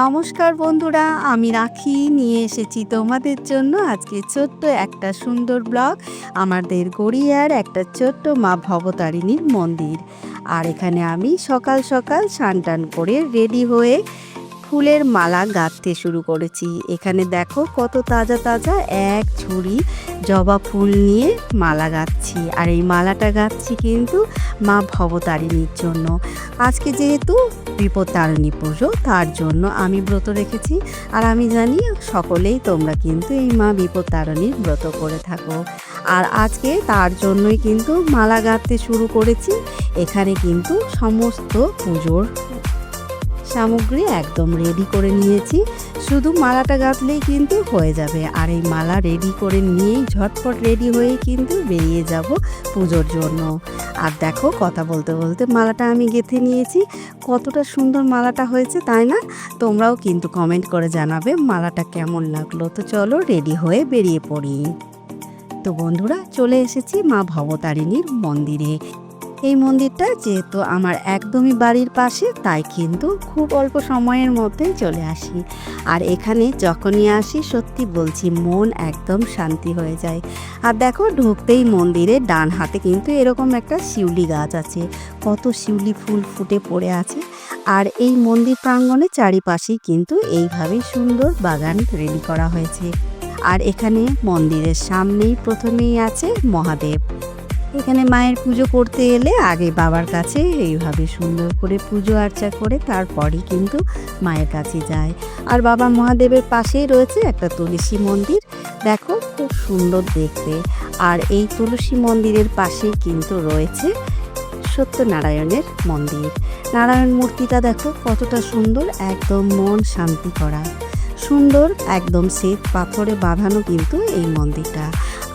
নমস্কার বন্ধুরা, আমি রাখি। নিয়ে এসেছি তোমাদের জন্য আজকে ছোট্ট একটা সুন্দর ব্লগ, আমাদের গড়িয়ার একটা ছোট্ট মা ভবতারিণীর মন্দির। আর এখানে আমি সকাল সকাল টান করে রেডি হয়ে ফুলের মালা গাঁথতে শুরু করেছি। এখানে দেখো কত তাজা তাজা এক ঝুড়ি জবা ফুল নিয়ে মালা গাঁথছি। আর এই মালাটা গাঁথছি কিন্তু মা ভবতারিণীর জন্য। আজকে যেহেতু বিপত্তারিণী পুজো, তার জন্য আমি ব্রত রেখেছি। আর আমি জানি সকলেই তোমরা কিন্তু এই মা বিপত্তারিণীর ব্রত করে থাকো। আর আজকে তার জন্যই কিন্তু মালা গাঁথতে শুরু করেছি। এখানে কিন্তু সমস্ত পুজোর সামগ্রী একদম রেডি করে নিয়েছি। শুধু মালাটা গাঁথলেই কিন্তু হয়ে যাবে। আর এই মালা রেডি করে নিয়েই ঝটপট রেডি হয়ে কিন্তু বেরিয়ে যাব পুজোর জন্য। আর দেখো, কথা বলতে বলতে মালাটা আমি গেঁথে নিয়েছি। কতটা সুন্দর মালাটা হয়েছে, তাই না? তোমরাও কিন্তু কমেন্ট করে জানাবে মালাটা কেমন লাগল। তো চলো রেডি হয়ে বেরিয়ে পড়ি। তো বন্ধুরা, চলে এসেছি মা ভবতারিণীর মন্দিরে। এই মন্দিরটা যেহেতু আমার একদমই বাড়ির পাশে, তাই কিন্তু খুব অল্প সময়ের মধ্যেই চলে আসি। আর এখানে যখনই আসি, সত্যি বলছি, মন একদম শান্তি হয়ে যায়। আর দেখো, ঢুকতেই মন্দিরে ডান হাতে কিন্তু এরকম একটা শিউলি গাছ আছে। কত শিউলি ফুল ফুটে পড়ে আছে। আর এই মন্দির প্রাঙ্গণে চারিপাশেই কিন্তু এইভাবেই সুন্দর বাগান রেডি করা হয়েছে। আর এখানে মন্দিরের সামনেই প্রথমেই আছে মহাদেব। এখানে মায়ের পুজো করতে এলে আগে বাবার কাছে এইভাবে সুন্দর করে পুজো আর্চা করে তারপরই কিন্তু মায়ের কাছে যায়। আর বাবা মহাদেবের পাশেই রয়েছে একটা তুলসী মন্দির। দেখো, খুব সুন্দর দেখতে। আর এই তুলসী মন্দিরের পাশেই কিন্তু রয়েছে সত্যনারায়ণের মন্দির। নারায়ণ মূর্তিটা দেখো, কতটা সুন্দর, একদম মন শান্তি করা। সুন্দর, একদম শ্বেত পাথরে বাঁধানো কিন্তু এই মন্দিরটা।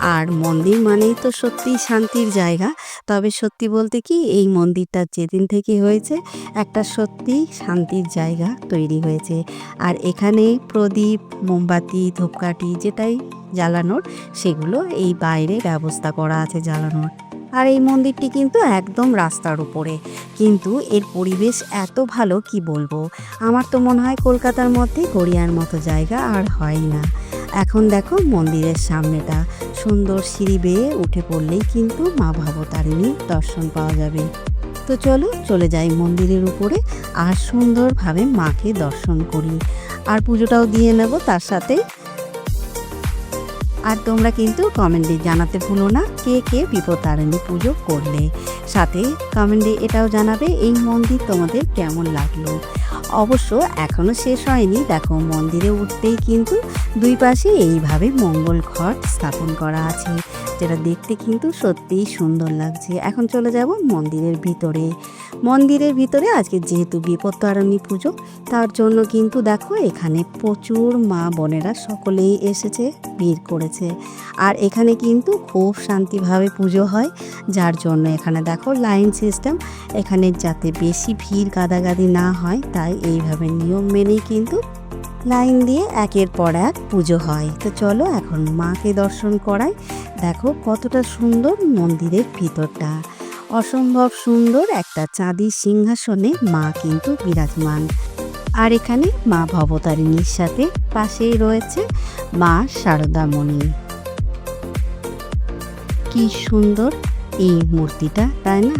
আর মন্দির মানেই তো সত্যিই শান্তির জায়গা। তবে সত্যি বলতে কি, এই মন্দিরটা যেদিন থেকে হয়েছে, একটা সত্যি শান্তির জায়গা তৈরি হয়েছে। আর এখানে প্রদীপ, মোমবাতি, ধূপকাঠি যেটাই জ্বালানোর, সেগুলো এই বাইরে ব্যবস্থা করা আছে জ্বালানোর। আর এই মন্দিরটি কিন্তু একদম রাস্তার উপরে। কিন্তু এর পরিবেশ এত ভালো, কি বলব? আমার তো মনে হয় কলকাতার মধ্যে গড়িয়ার মতো জায়গা আর হয় না। এখন দেখো মন্দিরের সামনেটা। সুন্দর সিঁড়ি বেয়ে উঠে পড়লেই কিন্তু মা ভবতারিণীর দর্শন পাওয়া যাবে। তো চলো, চলে যাই মন্দিরের উপরে আর সুন্দরভাবে মাকে দর্শন করি। আর পুজোটাও দিয়ে নেব তার সাথে। আর তোমরা কিন্তু কমেন্টে জানাতে ভুলো না কে কে বিপত্তারিণী পুজো করলে। সাথে কমেন্টে এটাও জানাবে এই মন্দির তোমাদের কেমন লাগল। অবশ্য এখনও শেষ হয়নি। দেখো, মন্দিরে উঠতেই কিন্তু দুই পাশে এইভাবে মঙ্গল ঘট স্থাপন করা আছে, যেটা দেখতে কিন্তু সত্যিই সুন্দর লাগছে। এখন চলে যাব মন্দিরের ভিতরে। মন্দিরের ভিতরে আজকে যেহেতু বিপত্তারণী পুজো, তার জন্য কিন্তু দেখো এখানে প্রচুর মা বোনেরা সকলেই এসেছে, ভিড় করেছে। আর এখানে কিন্তু খুব শান্তিভাবে পুজো হয়, যার জন্য এখানে দেখো লাইন সিস্টেম, এখানে যাতে বেশি ভিড় গাদাগাদি না হয়, তাই এইভাবে নিয়ম মেনেই কিন্তু লাইন দিয়ে একের পর এক পুজো হয়। তো চলো এখন মাকে দর্শন করাই, দেখো কতটা সুন্দর মন্দিরের ভিতরটা। অসম্ভব সুন্দর একটা চাঁদির সিংহাসনে মা কিন্তু বিরাজমান। আর এখানে মা ভবতারিণীর সাথে পাশেই রয়েছে মা শারদামণি। কি সুন্দর এই মূর্তিটা, তাই না?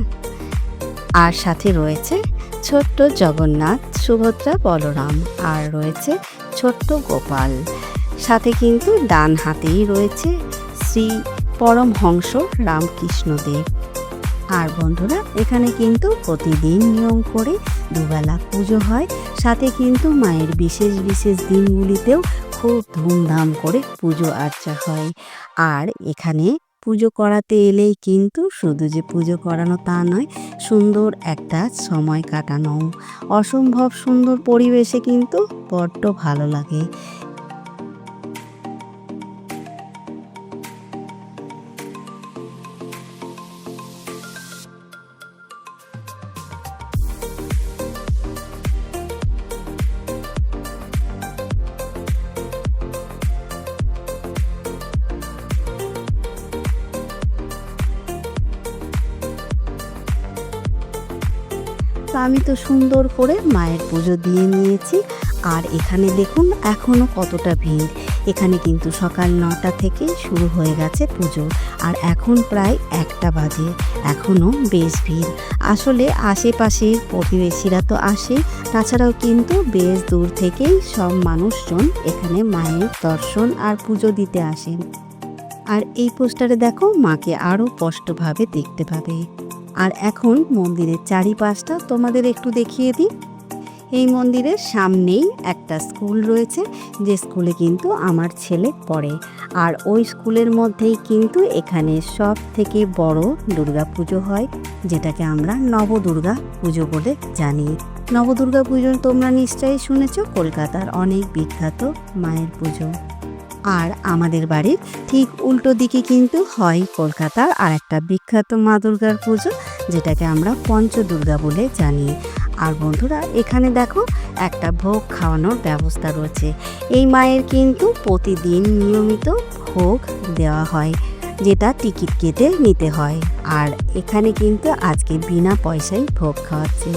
আর সাথে রয়েছে ছোট্ট জগন্নাথ সুভদ্রা বলরাম, আর রয়েছে ছোট্ট গোপাল। সাথে কিন্তু ডান হাতেই রয়েছে শ্রী পরমহংস রামকৃষ্ণদেব। আর বন্ধুরা, এখানে কিন্তু প্রতিদিন নিয়ম করে দুবেলা পুজো হয়। সাথে কিন্তু মায়ের বিশেষ বিশেষ দিনগুলিতেও খুব ধুমধাম করে পুজো আর্চা হয়। আর এখানে পুজো করাতে এলেই কিন্তু শুধু যে পুজো করানো তা নয়, সুন্দর একটা সময় কাটানো অসম্ভব সুন্দর পরিবেশে কিন্তু বড্ড ভালো লাগে। আমি তো সুন্দর করে মায়ের পুজো দিয়ে নিয়েছি। আর এখানে দেখুন এখনও কতটা ভিড়। এখানে কিন্তু সকাল নটা থেকে শুরু হয়ে গেছে পুজো। আর এখন প্রায় একটা বাজে। এখনও বেশ ভিড়। আসলে আশেপাশের প্রতিবেশীরা তো আসে। তাছাড়াও কিন্তু বেশ দূর থেকেই সব মানুষজন এখানে মায়ের দর্শন আর পুজো দিতে আসেন আর এই পোস্টারে দেখো, মাকে আরও স্পষ্টভাবে দেখতে পাবে। আর এখন মন্দিরের চারিপাশটা তোমাদের একটু দেখিয়ে দিই। এই মন্দিরের সামনেই একটা স্কুল রয়েছে, যে স্কুলে কিন্তু আমার ছেলে পড়ে। আর ওই স্কুলের মধ্যেই কিন্তু এখানে সব থেকে বড় দুর্গা পুজো হয়, যেটাকে আমরা নবদুর্গা পুজো বলে জানি। নবদুর্গা পুজো তোমরা নিশ্চয়ই শুনেছ, কলকাতার অনেক বিখ্যাত মায়ের পুজো। আর আমাদের বাড়ির ঠিক উল্টো দিকে কিন্তু হয় কলকাতার আর একটা বিখ্যাত মা দুর্গার পুজো, যেটাকে আমরা পঞ্চদুর্গা বলে জানি। আর বন্ধুরা, এখানে দেখো একটা ভোগ খাওয়ানোর ব্যবস্থা রয়েছে। এই মায়ের কিন্তু প্রতিদিন নিয়মিত ভোগ দেওয়া হয়, যেটা টিকিট কেটে নিতে হয়। আর এখানে কিন্তু আজকে বিনা পয়সায় ভোগ খাওয়াচ্ছে।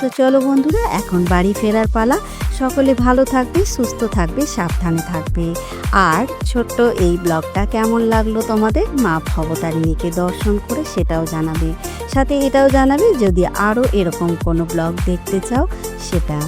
তো চলো বন্ধুরা, এখন বাড়ি ফেরার পালা। সকলে ভালো থাকবে, সুস্থ থাকবে, সাবধানে থাকবে। আর ছোট্ট এই ব্লগটা কেমন লাগল তোমাদের? মা ভবতারিণীকে দর্শন করে সেটাও জানাবে। সাথে এটাও জানাবে যদি আরও এরকম কোনো ব্লগ দেখতে চাও, সেটা